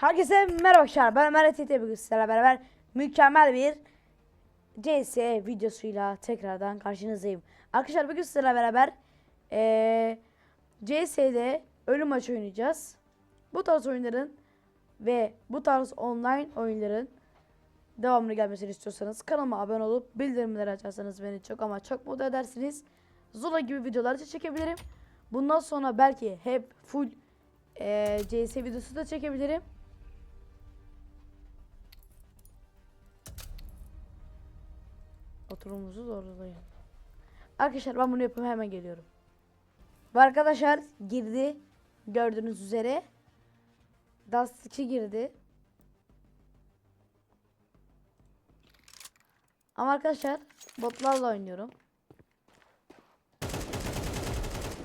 Herkese merhaba arkadaşlar. Ben Ömer TT bugün sizlerle beraber mükemmel bir CS videosuyla tekrardan karşınızdayım. Arkadaşlar bugün sizlerle beraber eee CS'de ölüm maçı oynayacağız. Bu tarz oyunların ve bu tarz online oyunların devamını gelmesini istiyorsanız kanalıma abone olup bildirimleri açarsanız beni çok ama çok mutlu edersiniz. Zula gibi videolar da çekebilirim. Bundan sonra belki hep full eee CS videosu da çekebilirim. Oturumuzu zorlayın. Arkadaşlar ben bunu yapıp hemen geliyorum. Arkadaşlar girdi. Gördüğünüz üzere. Dust 2 girdi. Ama arkadaşlar botlarla oynuyorum.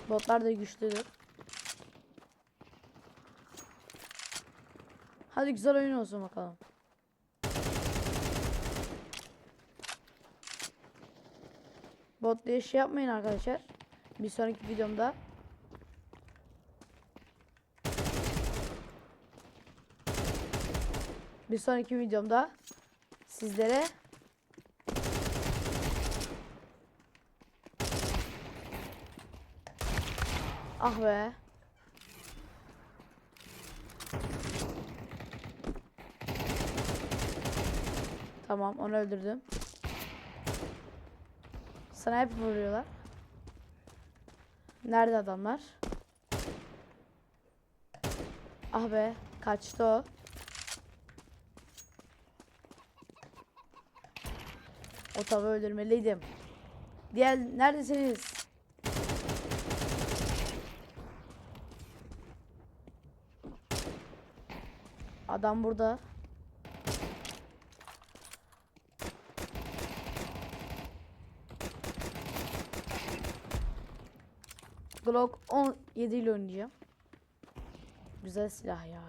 Botlar da güçlüdür. Hadi güzel oyun olsun bakalım. Bot diye şey yapmayın arkadaşlar. Bir sonraki videomda. Bir sonraki videomda sizlere Ah be. Tamam onu öldürdüm. Sana hep vuruyorlar. Nerede adamlar? Ah be kaçtı o. O tabi öldürmeliydim. Diğer neredesiniz? Adam burada. Glock 17 ile oynayacağım. Güzel silah ya.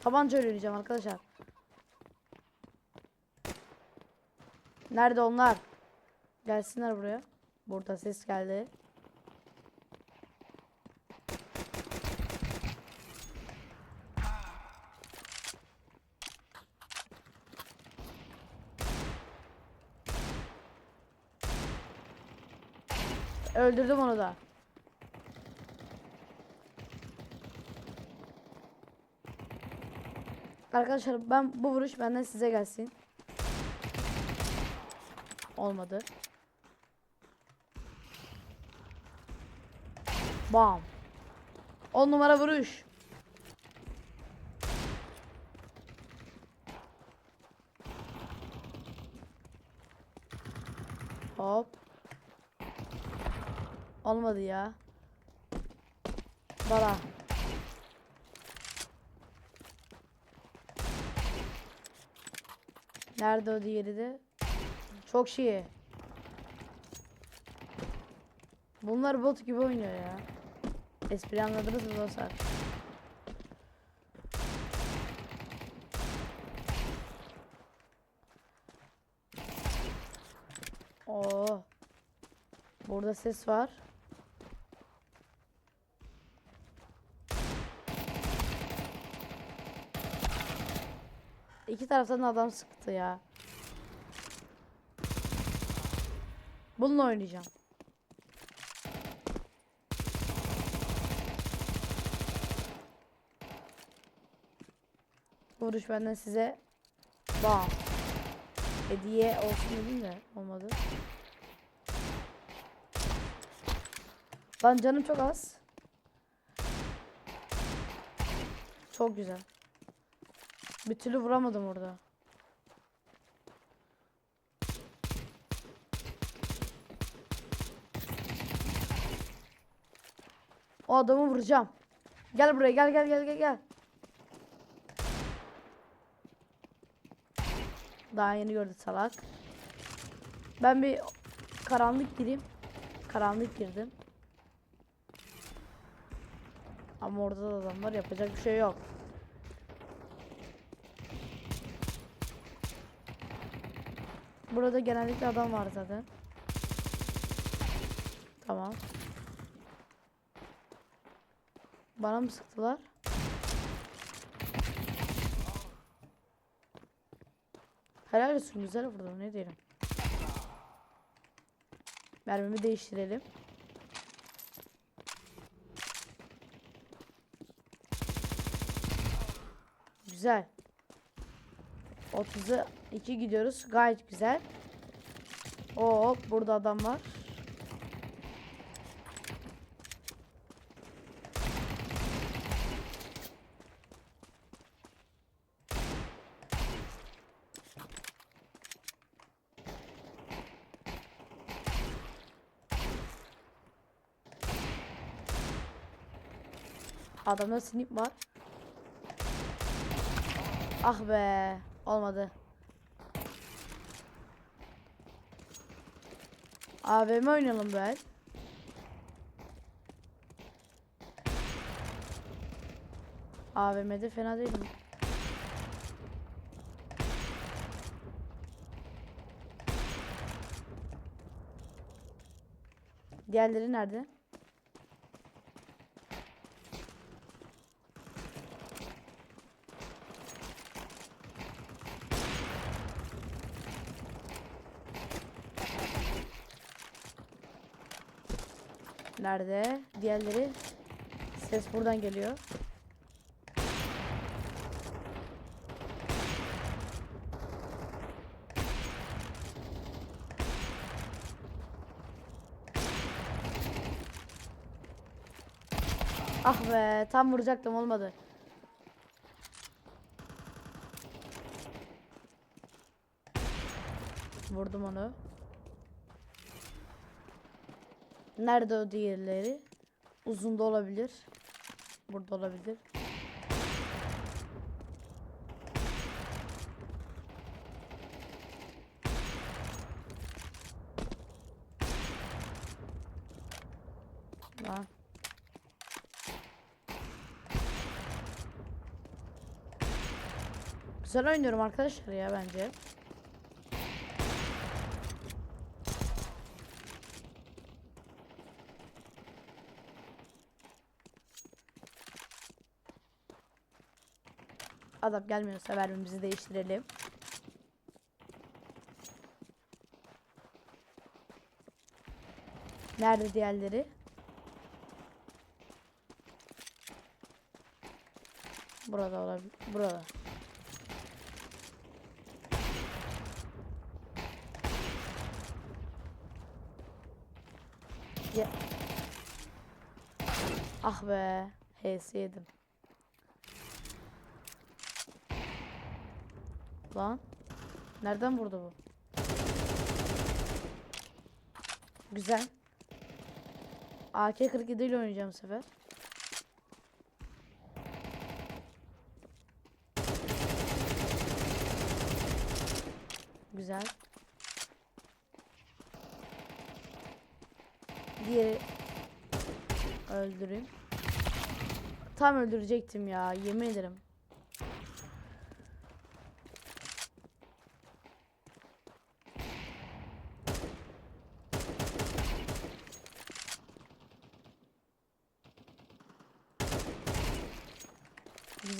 Tabanca oynayacağım arkadaşlar. Nerede onlar? Gelsinler buraya. Burada ses geldi. Öldürdüm onu da. Arkadaşlar ben bu vuruş benden size gelsin. Olmadı. Bam. 10 numara vuruş. Hop. Olmadı ya. Bala. Nerede o diğeri de? Çok şey. Bunlar bot gibi oynuyor ya. Espri anladınız mı dostlar? Oo. Burada ses var. İki taraftan da adam sıktı ya. Bununla oynayacağım. Vuruş benden size. Bam. Hediye olsun dedim de olmadı. Lan canım çok az. Çok güzel. Bir türlü vuramadım orada. O adamı vuracağım. Gel buraya gel gel gel gel gel. Daha yeni gördü salak. Ben bir karanlık gireyim. Karanlık girdim. Ama orada da adam var yapacak bir şey yok. Burada genellikle adam var zaten. Tamam. Bana mı sıktılar? Helal olsun güzel vurdum ne diyelim. Mermimi değiştirelim. Güzel. 30'a 2 gidiyoruz. Gayet güzel. Hop burada adam var. Adamda snip var. Ah be. Olmadı. AVM oynayalım ben. AVM'de fena değilim. Diğerleri nerede? Nerede? Diğerleri ses buradan geliyor. Ah be, tam vuracaktım olmadı. Vurdum onu. Nerede o diğerleri? Uzunda olabilir. Burada olabilir. Lan. Güzel oynuyorum arkadaşlar ya bence. Adam gelmiyorsa vermemizi değiştirelim. Nerede diğerleri? Burada olabilir. Burada. Ya. Ah be. HS yedim. Lan. Nereden vurdu bu? Güzel. AK-47 ile oynayacağım sefer. Güzel. Diğeri öldüreyim. Tam öldürecektim ya yemin ederim.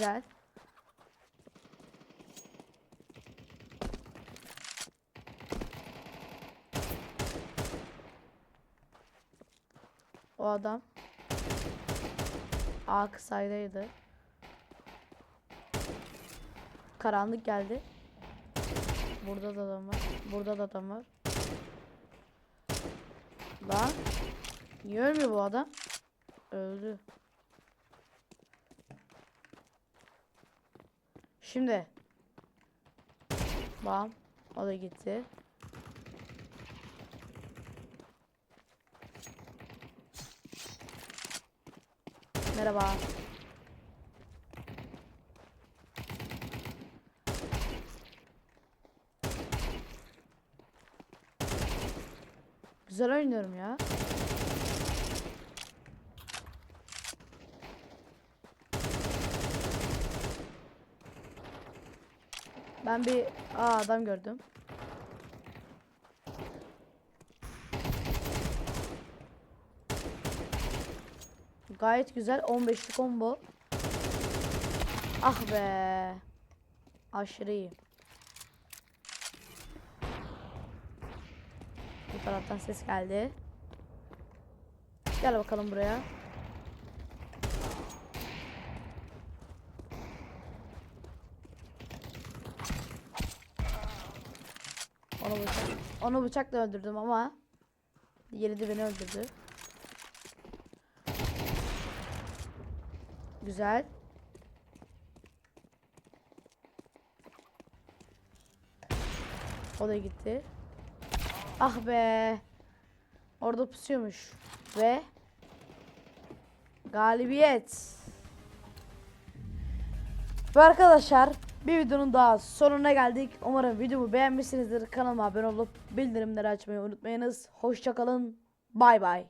Güzel. O adam A kısaydaydı. Karanlık geldi. Burada da adam var. Burada da adam var. Lan. Niye ölmüyor bu adam? Öldü. Şimdi. Bam. O da gitti. Merhaba. Güzel oynuyorum ya. Ben bir aa adam gördüm. Gayet güzel. 15'li combo. Ah be. Aşırı iyi. Bu taraftan ses geldi. Gel bakalım buraya. Onu, bıçak, onu bıçakla öldürdüm ama diğeri de beni öldürdü. Güzel. O da gitti. Ah be. Orada pusuyormuş. Ve galibiyet. Ve arkadaşlar bir videonun daha sonuna geldik. Umarım videomu beğenmişsinizdir. Kanalıma abone olup bildirimleri açmayı unutmayınız. Hoşçakalın. Bay bay.